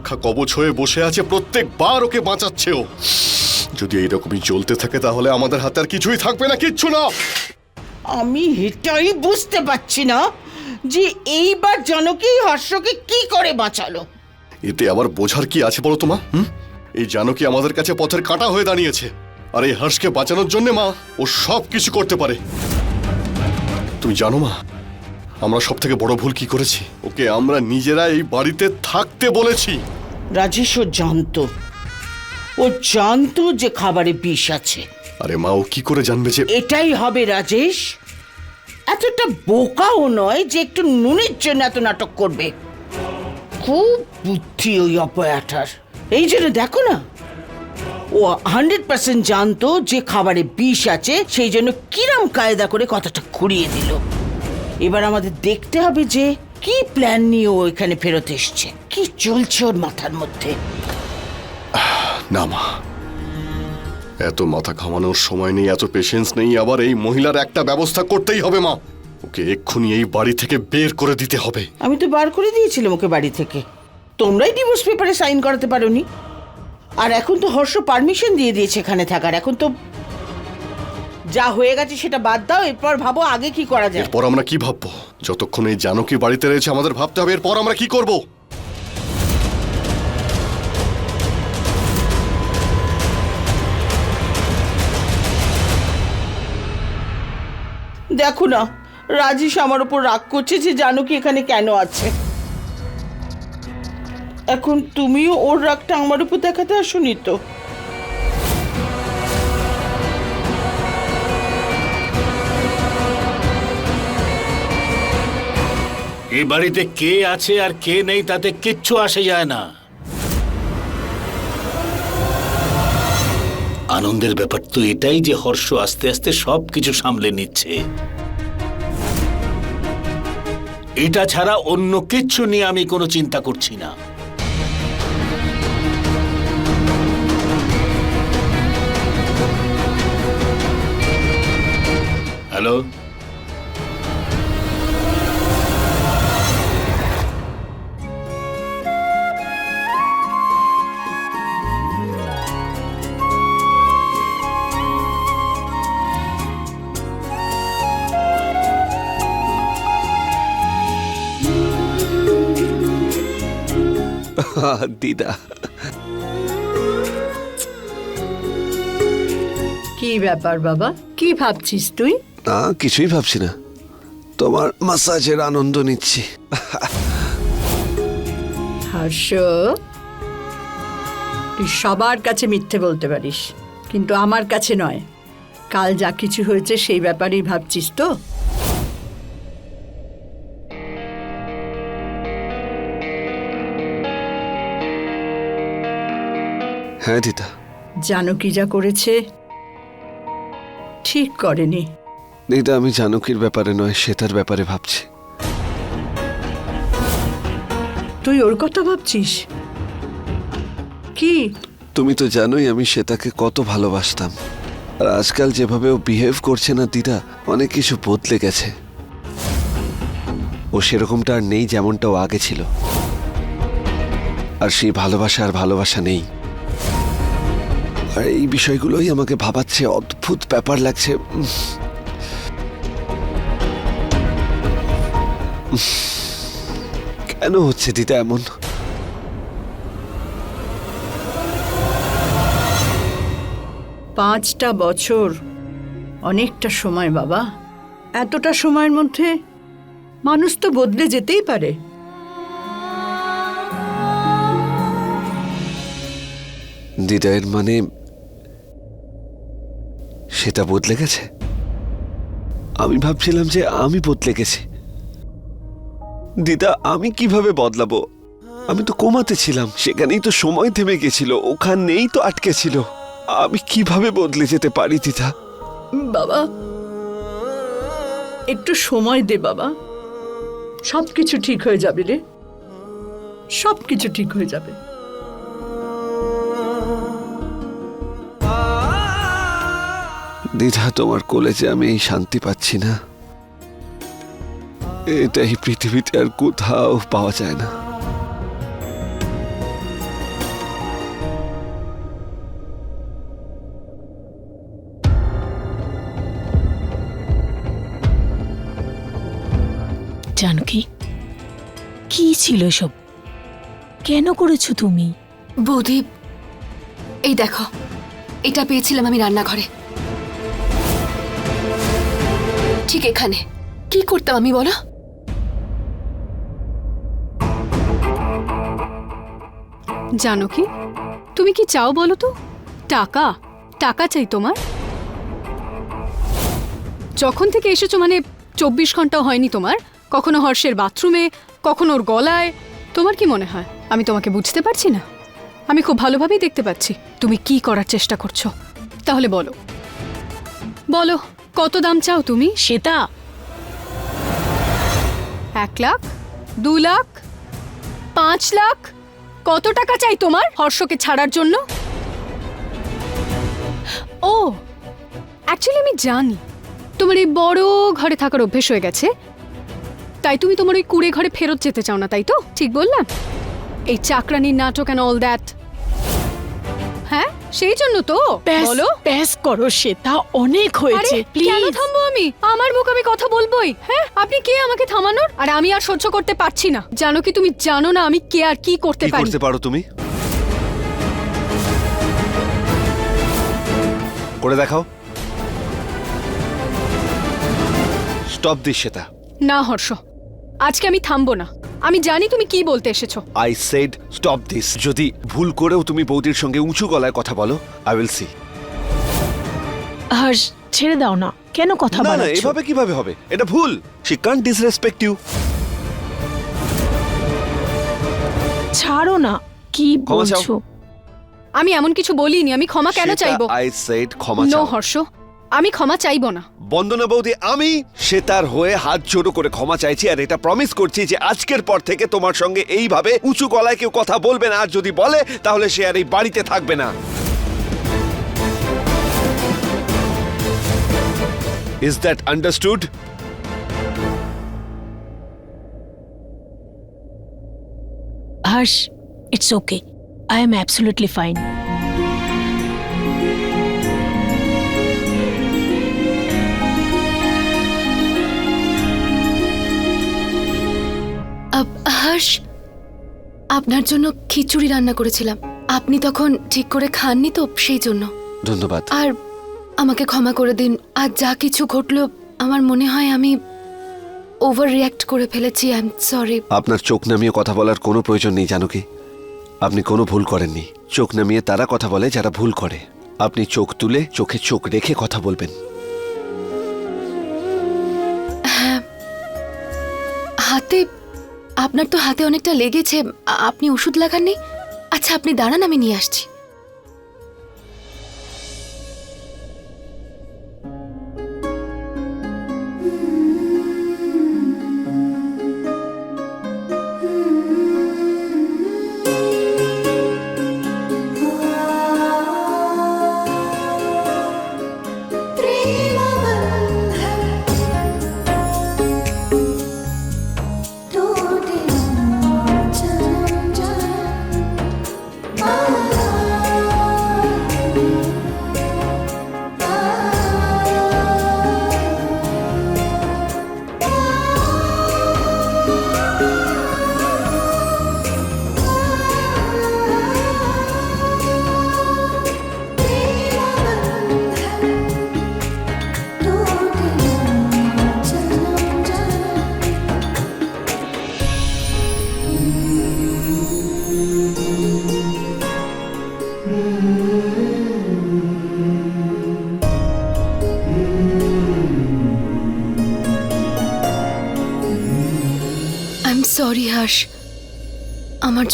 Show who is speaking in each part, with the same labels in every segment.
Speaker 1: রক্ষা কবচ হয়ে বসে আছে প্রত্যেকবার ওকে বাঁচাচ্ছে ও যদি এইরকমই চলতে থাকে তাহলে আমাদের হাতে আর কিছুই থাকবে না কিচ্ছু না।
Speaker 2: আমি এটাই বুঝতে পারছি না যে এইবার জানকী হর্ষকে কি করে বাঁচালো।
Speaker 1: এতে আবার বোঝার কি আছে বলো তোমা হুম? এই জানকী আমাদের কাছে পথের কাঁটা হয়ে দাঁড়িয়েছে। আর এই হর্ষকে বাঁচানোর জন্য মা ও সব কিছু করতে পারে। তুমি জানো মা আমরা সব থেকে বড় ভুল কি করেছি? ওকে আমরা নিজেরা এই বাড়িতে থাকতে বলেছি।
Speaker 2: রাজেশ ও জানতো। ও জানতো যে খাবারে বিষ আছে।
Speaker 1: আরে মা ও কি করে জানবে যে
Speaker 2: এটাই হবে রাজেশ। এতটা বোকাও নয় যে একটু নুনের জন্য এত নাটক করবে। খুব বুদ্ধি ওই অপয়াটার। এই জন্য দেখো না ও হান্ড্রেড পার্সেন্ট জানতো যে খাবারে বিষ আছে সেই জন্য কিরম কায়দা করে কথাটা ঘুরিয়ে দিল। এবার আমাদের দেখতে হবে যে কি প্ল্যান নিয়ে ও এখানে ফেরত এসছে। কি চলছে ওর মাথার মধ্যে?
Speaker 1: না মা এত মাথা ঘামানোর সময় নেই এত পেশেন্স নেই আবার এই মহিলার একটা ব্যবস্থা করতেই হবে মা। ওকে এক্ষুনি এই বাড়ি থেকে বের করে দিতে হবে।
Speaker 2: আমি তো বার করে দিয়েছিলাম ওকে বাড়ি থেকে। তোমরাই ডিভোর্স পেপারে সাইন করাতে পারোনি। আর এখন তো হর্ষ পারমিশন দিয়ে দিয়েছে এখানে থাকার। এখন তো যা হয়ে গেছে সেটা বাদ দাও এরপর ভাবো আগে কি করা যায়।
Speaker 1: এরপর আমরা কি ভাববো? যতক্ষণ এই জানকী বাড়িতে রয়েছে আমাদের ভাবতে হবে এরপর আমরা কি করব?
Speaker 2: দেখো না রাজেশ আমার উপর রাগ করছে যে জানো কি এখানে কেন আছে। এখন তুমিও ওর রাগটা আমার উপর দেখাতে আসোনি তো।
Speaker 3: এ বাড়িতে কে আছে আর কে নেই তাতে কিচ্ছু আসে যায় না। আনন্দের ব্যাপার তো এটাই যে হর্ষ আস্তে আস্তে সব কিছু সামলে নিচ্ছে। এটা ছাড়া অন্য কিচ্ছু নিয়ে আমি কোনো চিন্তা করছি না। হ্যালো?
Speaker 4: দিদা।
Speaker 5: কি ব্যাপার বাবা? কি ভাবছিস তুই?
Speaker 4: না কিছুই ভাবছি না। তোমার মাসাজের আনন্দ নিচ্ছি।
Speaker 5: হর্ষ তুই সবার কাছে মিথ্যে বলতে পারিস কিন্তু আমার কাছে নয়। কাল যা কিছু হয়েছে সেই ব্যাপারেই ভাবছিস তো?
Speaker 4: হ্যাঁ দিদা
Speaker 5: জানো কি যা করেছে ঠিক করেনি।
Speaker 4: দিদা আমি জানকীর ব্যাপারে নয় শ্বেতার ব্যাপারে ভাবছি।
Speaker 5: তুই ওর কথা ভাবছিস? কি?
Speaker 4: তুমি তো জানোই আমি শ্বেতাকে কত ভালোবাসতাম। আর আজকাল যেভাবে ও বিহেভ করছে না দিদা অনেক কিছু বদলে গেছে। ও সেরকমটা আর নেই যেমনটা ও আগে ছিল। আর সেই ভালোবাসা আর ভালোবাসা নেই। আর এই বিষয়গুলোই আমাকে ভাবাচ্ছে অদ্ভুত ব্যাপার লাগছে। কেন হচ্ছে দিদা এমন?
Speaker 5: পাঁচটা বছর অনেকটা সময় বাবা। এতটা সময়ের মধ্যে মানুষ তো বদলে যেতেই পারে।
Speaker 4: দিদা এর মানে সেটা বদলে গেছে। আমি ভাবছিলাম যে আমি বদলে গেছি। দিদা, আমি কীভাবে বদলাবো? আমি তো কোমাতে ছিলাম, সেখানেই তো সময় থেমে গেছিল, ওখানেই তো আটকে ছিল। আমি কীভাবে বদলে যেতে পারি, দিদা?
Speaker 5: বাবা, একটু সময় দে বাবা। সব কিছু ঠিক হয়ে যাবে রে। সব কিছু ঠিক হয়ে যাবে।
Speaker 4: দ্বিধা তোমার কলেজে আমি এই শান্তি পাচ্ছি না। এটা এই পৃথিবীতে আর কোথাও পাওয়া যায় না।
Speaker 6: জানকি কি ছিল সব কেন করেছ তুমি?
Speaker 7: বৌদীপ এই দেখো এটা পেয়েছিলাম আমি রান্নাঘরে। ঠিক এখানে। কি করতাম আমি, বলো?
Speaker 8: জানো কি? তুমি কি চাও বলো তো? টাকা? টাকা চাই তোমার? যখন থেকে এসেছ মানে চব্বিশ ঘন্টাও হয়নি তোমার, কখনো হর্ষের বাথরুমে, কখনো ওর গলায়, তোমার কি মনে হয়? আমি তোমাকে বুঝতে পারছি না? আমি খুব ভালোভাবেই দেখতে পাচ্ছি। তুমি কি করার চেষ্টা করছ? তাহলে বলো। বলো। কত দাম চাও তুমি?
Speaker 6: শ্বেতা
Speaker 8: এক লাখ দু লাখ পাঁচ লাখ? কত টাকা চাই তোমার হর্ষকে ছাড়ার জন্য? ও অ্যাকচুয়ালি আমি জানি। তোমার এই বড় ঘরে থাকার অভ্যেস হয়ে গেছে। তাই তুমি তোমার ওই কুড়ে ঘরে ফেরত যেতে চাও না তাই তো? ঠিক বললাম? এই চাকরানির নাটক অ্যান্ড অল দ্যাট হ্যাঁ সেই জন্য তো। বলো।
Speaker 6: ব্যাস করো শ্বেতা অনেক
Speaker 8: আরে
Speaker 6: হয়েছে
Speaker 8: কেন থামবো আমি? আমার মুখ আমি কথা বলবোই। হ্যাঁ আপনি কে আমাকে থামানোর? আর আমি আর সহ্য করতে পারছি না। জানো কি তুমি? জানো না আমি কে আর কি করতে
Speaker 4: কি
Speaker 8: পারি।
Speaker 4: করতে পারো তুমি? করে দেখাও। স্টপ দিস সেটা।
Speaker 8: না হর্ষ। আজকে আমি থামবো না। আমি জানি তুমি কি বলতে এসেছ।
Speaker 4: আই সেড স্টপ দিস যদি ভুল করেও তুমি বৌদির সঙ্গে উঁচু গলায় কথা বলো আই উইল সি
Speaker 6: হর্ষ ছেড়ে দাও না। কেন কথা
Speaker 4: না না
Speaker 6: বাড়াচ্ছ
Speaker 4: এভাবে কীভাবে হবে? এটা ভুল। শি কান্ট ডিসরেসপেক্ট ইউ
Speaker 6: ছাড়ো না। কি
Speaker 4: ক্ষমা চাও।
Speaker 6: বলছো?
Speaker 8: আমি এমন কিছু বলিনি আমি ক্ষমা কেন চাইব?
Speaker 4: আই সেড ক্ষমা
Speaker 8: নো
Speaker 4: চাও।
Speaker 8: হর্ষ। আমি ক্ষমা চাইব না।
Speaker 4: বন্দনা বৌদি আমি সে তার হয়ে হাত জোড়ো করে ক্ষমা চাইছি আর এটা প্রমিস করছি যে আজকের পর থেকে তোমার সঙ্গে এইভাবে উঁচু গলায় কেউ কথা বলবে না। আর যদি বলে তাহলে সে আর এই বাড়িতে থাকবে না। Is that understood
Speaker 6: Harsh it's okay I am absolutely fine
Speaker 7: Harsh আপনার জন্য খিচুড়ি রান্না করেছিলাম। আপনি তখন ঠিক করে খাননি তো সেই জন্য।
Speaker 4: ধন্যবাদ।
Speaker 7: আর আমাকে ক্ষমা করে দিন। আর যা কিছু ঘটলো আমার মনে হয় আমি ওভার রিয়াক্ট করে ফেলেছি। আই এম সরি
Speaker 4: আপনার চোখ নামিয়ে কথা বলার কোনো প্রয়োজন নেই জানো কি? আপনি কোনো ভুল করেননি। চোখ নামিয়ে তারা কথা বলে যারা ভুল করে। আপনি চোখ তুলে চোখে চোখ রেখে কথা বলবেন।
Speaker 7: হাতে আপনার তো হাতে অনেকটা লেগেছে আপনি ওষুধ লাগাননি? আচ্ছা আপনি দাঁড়ান আমি নিয়ে আসছি।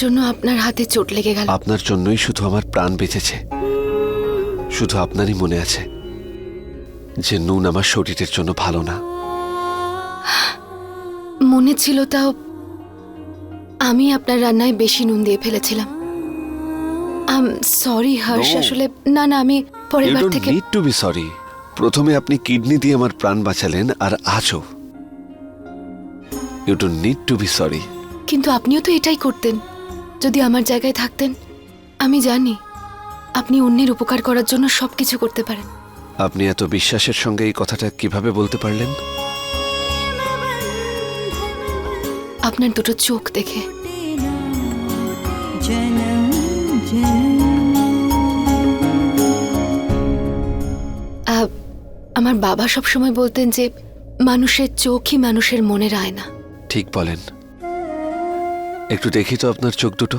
Speaker 7: জন্য আপনার হাতে চোট লেগে গেল।
Speaker 4: আপনার জন্যই শুধু আমার প্রাণ বেঁচেছে। শুধু আপনারই মনে আছে যে নুন আমার শরীরের জন্য ভালো না।
Speaker 7: মনে ছিল তাও আমি আপনার রান্নায় বেশি নুন দিয়ে ফেলেছিলাম। আম সরি হর্ষ আসলে না না আমি পরের বার থেকে
Speaker 4: নিড টু বি সরি প্রথমে আপনি কিডনি দিয়ে আমার প্রাণ বাঁচালেন আর আজও। You don't need to be sorry
Speaker 7: কিন্তু আপনিও তো এটাই করতেন। যদি আমার জায়গায় থাকতেন আমি জানি আপনি অন্যের উপকার করার জন্য সবকিছু করতে পারেন।
Speaker 4: আপনি এত বিশ্বাসের সঙ্গে এই কথাটা কীভাবে বলতে পারলেন?
Speaker 7: আপনার দুটো চোখ দেখে। আমার বাবা সব সময় বলতেন যে মানুষের চোখই মানুষের মনের আয়না।
Speaker 4: ঠিক বলেন। একটু দেখি তো আপনার চোখ দুটো।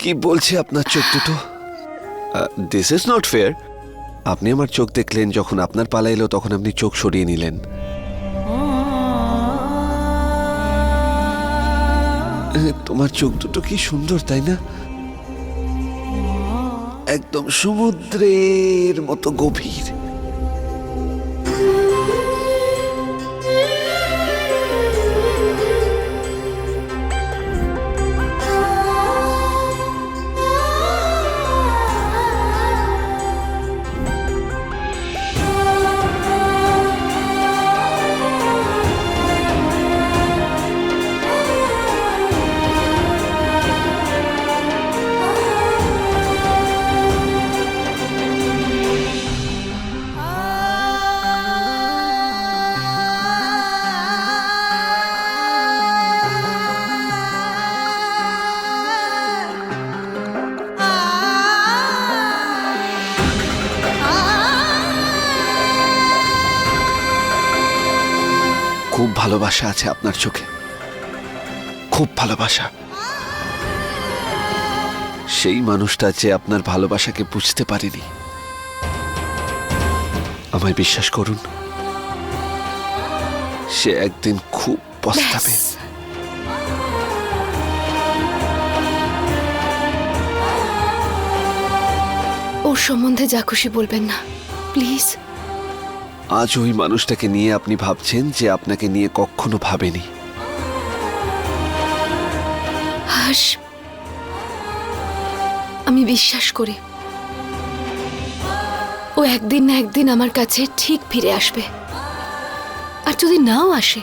Speaker 4: কি বলছে আপনার চোখ দুটো? দিস ইজ নট ফেয়ার আপনি আমার চোখ দেখলেন, যখন আপনার পালা এলো, তখন আপনি চোখ সরিয়ে নিলেন। তোমার চোখ দুটো কি সুন্দর, তাই না? একদম সমুদ্রের মতো গভীর। ভালোবাসা আছে আপনার চোখে। খুব ভালোবাসা। সেই মানুষটা যে আপনার ভালোবাসাকে বুঝতে পারেনি। আমায় বিশ্বাস করুন। সে একদিন খুব পস্তাবে।
Speaker 7: ওর সম্বন্ধে যা খুশি বলবেন না। প্লিজ।
Speaker 4: আজ ওই মানুষটাকে নিয়ে আপনি ভাবছেন যে আপনাকে নিয়ে কখনো ভাবেনি।
Speaker 7: হাস, আমি বিশ্বাস করি। ও একদিন না একদিন আমার কাছে ঠিক ফিরে আসবে। আর যদি নাও আসে,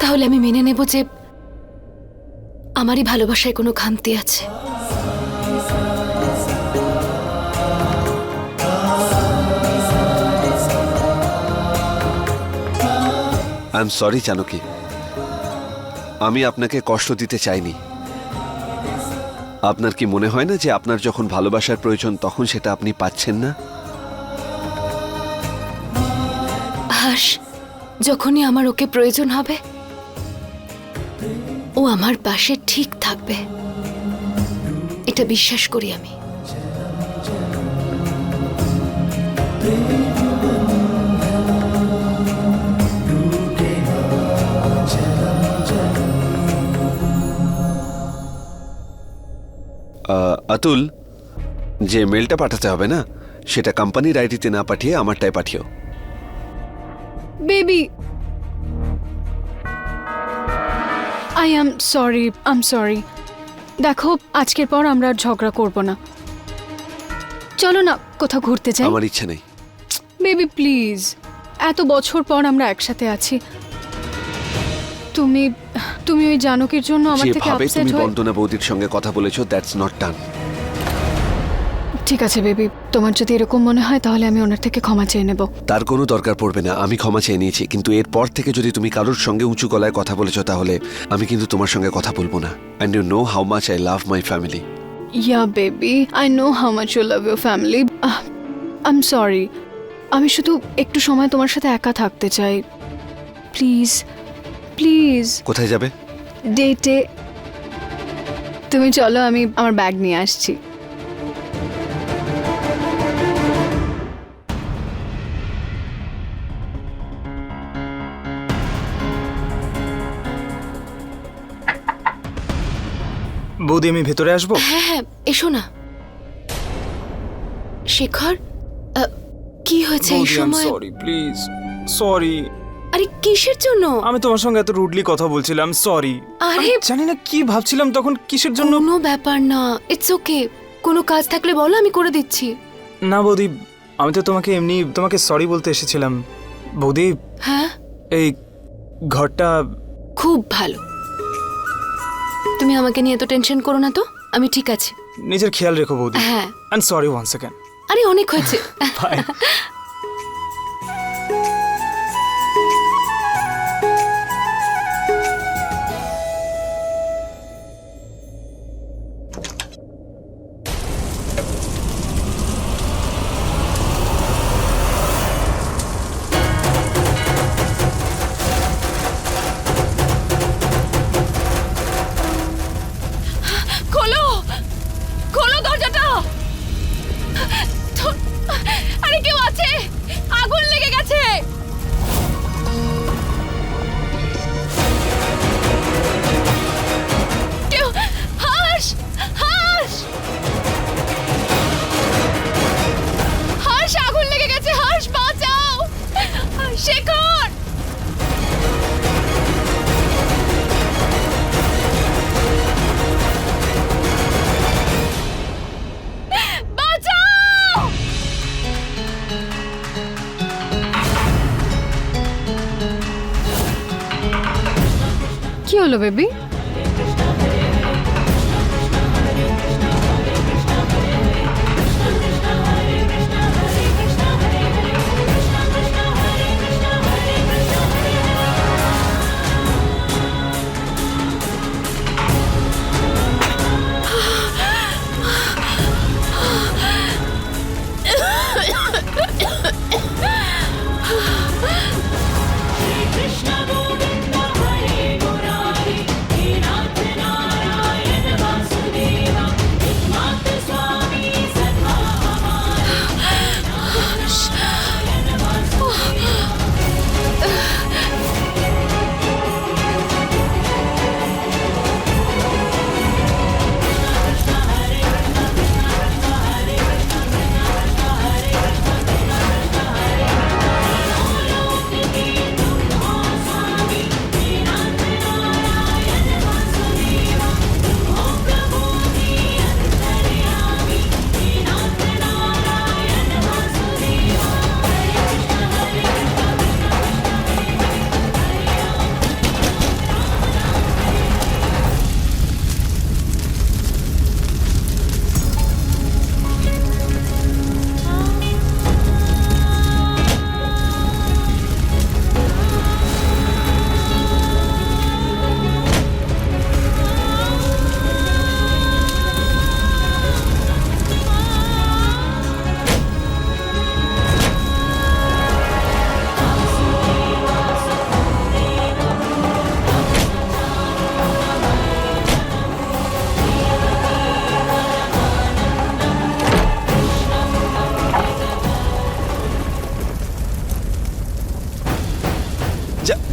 Speaker 7: তাহলে আমি মেনে নেব যে আমারই ভালোবাসায় কোনো খামতি আছে।
Speaker 4: আই এম সরি জানকি আমি আপনাকে কষ্ট দিতে চাইনি। আপনার কি মনে হয় না যে আপনার যখন ভালোবাসার প্রয়োজন তখন সেটা আপনি পাচ্ছেন না?
Speaker 7: হাস, যখনই আমার ওকে প্রয়োজন হবে, ও আমার পাশে ঠিক থাকবে। এটা বিশ্বাস করি আমি।
Speaker 4: অতুল যে মেলটা পাঠাতে হবে না সেটা কোম্পানির আইডিতে না পাঠিয়ে আমারটায় পাঠিও।
Speaker 8: Baby I am sorry I'm sorry দেখো আজকের পর আমরা আর ঝগড়া করব না। চলো না কোথাও ঘুরতে যাই।
Speaker 4: আমার ইচ্ছে নেই।
Speaker 8: বেবি প্লিজ এত বছর পর আমরা একসাথে আছি। তুমি তুমি ওই জানকের জন্য আমার থেকে আপসেট
Speaker 4: তুমি
Speaker 8: হয়ে
Speaker 4: বন্দনা বৌদির সঙ্গে কথা বলেছ দ্যাটস নট ডান
Speaker 8: ঠিক আছে বেবি তোমার যদি এরকম মনে হয় তাহলে আমি ওনার থেকে ক্ষমা চেয়ে নেব।
Speaker 4: তার কোনো দরকার পড়বে না আমি ক্ষমা চেয়ে নিয়েছি। কিন্তু এরপর থেকে যদি তুমি কারোর সঙ্গে উঁচু গলায় কথা বলেছ তাহলে আমি কিন্তু তোমার সঙ্গে কথা বলব না। And you know how much I love my family
Speaker 8: yeah baby I know how much you love your family I am sorry আমি শুধু একটু সময় তোমার সাথে একা থাকতে চাই। প্লিজ প্লিজ
Speaker 4: কোথায় যাবে?
Speaker 8: ডেটে তুমি চলো আমি আমার ব্যাগ নিয়ে আসছি।
Speaker 9: বৌদি আমি ভেতরে আসব?
Speaker 7: হ্যাঁ হ্যাঁ এসো না। শেখর আহ, কি হয়েছে এই
Speaker 9: বৌদি
Speaker 7: সময়?
Speaker 9: সরি প্লিজ সরি
Speaker 7: আরে কিসের জন্য?
Speaker 9: আমি তোমার সঙ্গে এত রুডলি কথা বলছিলাম সরি
Speaker 7: আরে
Speaker 9: জানি না কি ভাবছিলাম তখন কিসের জন্য?
Speaker 7: কোনো ব্যাপার না ইটস ওকে কোনো কাজ থাকলে বলো আমি করে দিচ্ছি।
Speaker 9: না বৌদি আমি তো তোমাকে এমনি তোমাকে সরি বলতে এসেছিলাম। বৌদি
Speaker 7: হ্যাঁ?
Speaker 9: এই ঘরটা
Speaker 7: খুব ভালো। তুমি আমাকে নিয়ে এত টেনশন করো না তো? আমি ঠিক আছি।
Speaker 9: নিজের খেয়াল রেখো বৌদি।
Speaker 7: হ্যাঁ।
Speaker 9: অ্যান্ড সরি ওয়ান্স সেকেন্ড
Speaker 7: আরে অনেক হয়েছে।
Speaker 9: বাই
Speaker 7: গেছে
Speaker 8: হলো বেবি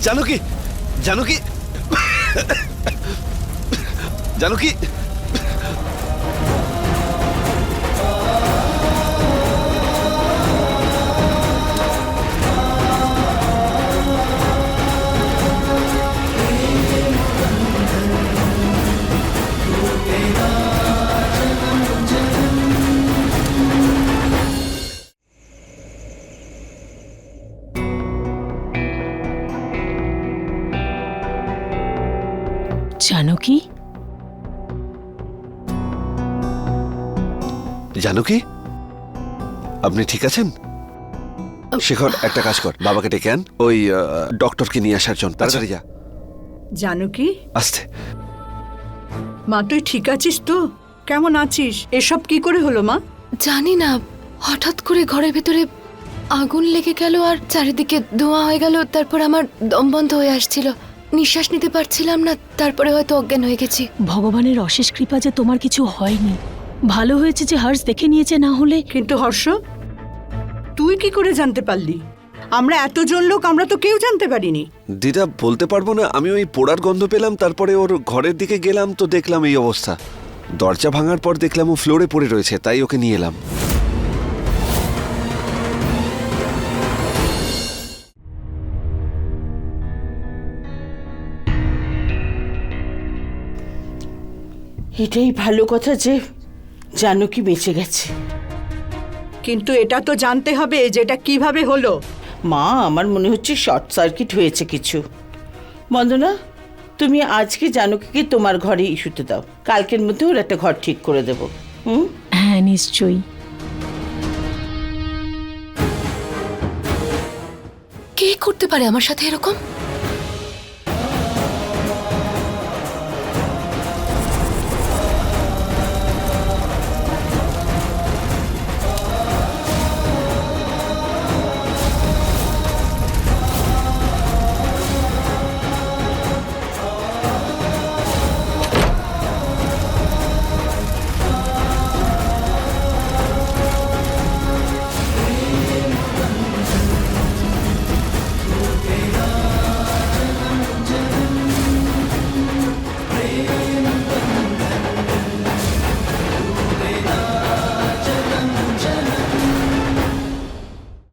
Speaker 4: জানো কি? জানো কি? জানো কি?
Speaker 6: জানো কি?
Speaker 4: আপনি ঠিক আছেন? শেখর একটা কাজ কর বাবাকে ডেকে আন। ওই ডক্টরকে নিয়ে আসার জন্য। তাড়াতাড়ি যা।
Speaker 5: জানো কি?
Speaker 4: আসতে।
Speaker 5: মা তুই ঠিক আছিস তো? কেমন আছিস? এসব কি করে হলো মা?
Speaker 7: জানি না। হঠাৎ করে ঘরের ভেতরে আগুন লেগে গেল আর চারিদিকে ধোঁয়া হয়ে গেল তারপর আমার দম বন্ধ হয়ে আসছিল। নিঃশ্বাস নিতে পারছিলাম না তারপরে হয়তো অজ্ঞান হয়ে গেছি।
Speaker 6: ভগবানের অশেষ কৃপা যে তোমার কিছু হয়নি। ভালো হয়েছে যে হর্ষ দেখে নিয়েছে না হলে?
Speaker 5: কিন্তু হর্ষ তুই কি করে জানতে পারলি? আমরা এতজন লোক আমরা তো কেউ জানতে পারিনি।
Speaker 4: দিদা বলতে পারব না আমি ওই পোড়ার গন্ধ পেলাম তারপরে ওর ঘরের দিকে গেলাম তো দেখলাম এই অবস্থা। দরজা ভাঙার পর দেখলাম ও ফ্লোরে পড়ে রয়েছে তাই ওকে নিয়ে এলাম।
Speaker 2: এটাই ভালো কথা যে জানকি বেঁচে গেছে।
Speaker 5: কিন্তু এটা তো জানতে হবে যে এটা কীভাবে হলো।
Speaker 2: মা আমার মনে হচ্ছে শর্ট সার্কিট হয়েছে কিছু। বন্দনা তুমি আজকে জানকীকে তোমার ঘরে ইস্যুতে দাও। কালকের মধ্যে ওর একটা ঘর ঠিক করে দেবো। হুম?
Speaker 6: হ্যাঁ নিশ্চয়ই।
Speaker 7: কে করতে পারে আমার সাথে এরকম?